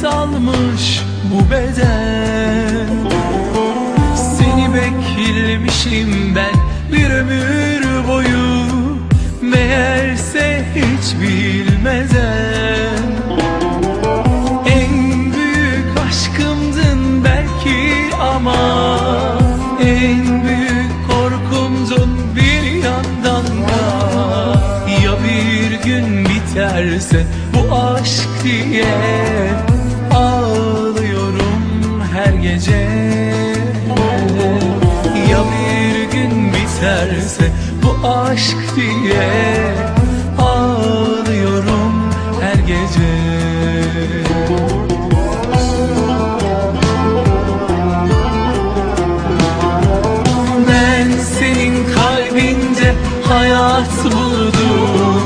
nefes almış bu beden. Seni beklemişim ben bir ömür boyu. Meğerse hiç bilmeden En büyük aşkımdın belki ama En büyük korkumdun bir yandan da. Ya bir gün biterse bu aşk diye gece. Ya bir gün biterse bu aşk diye Ağlıyorum her gece. Ben senin kalbinde hayat buldum.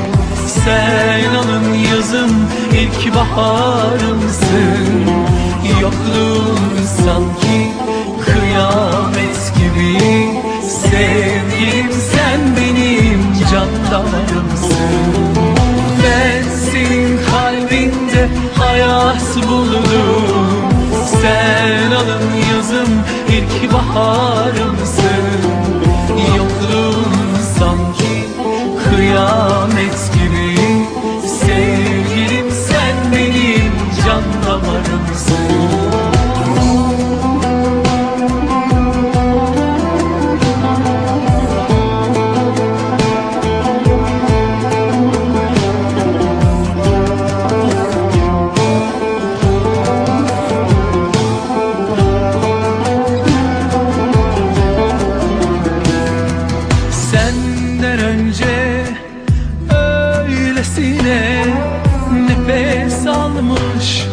Sen alın yazım ilk baharımsın Yokluğun sanki kıyamet gibi? Sevgilim sen benim can damarımsın Ben senin kalbinde hayat buldum Sen alın yazım ilk baharımsın. Yokluğun öylesine nefes almış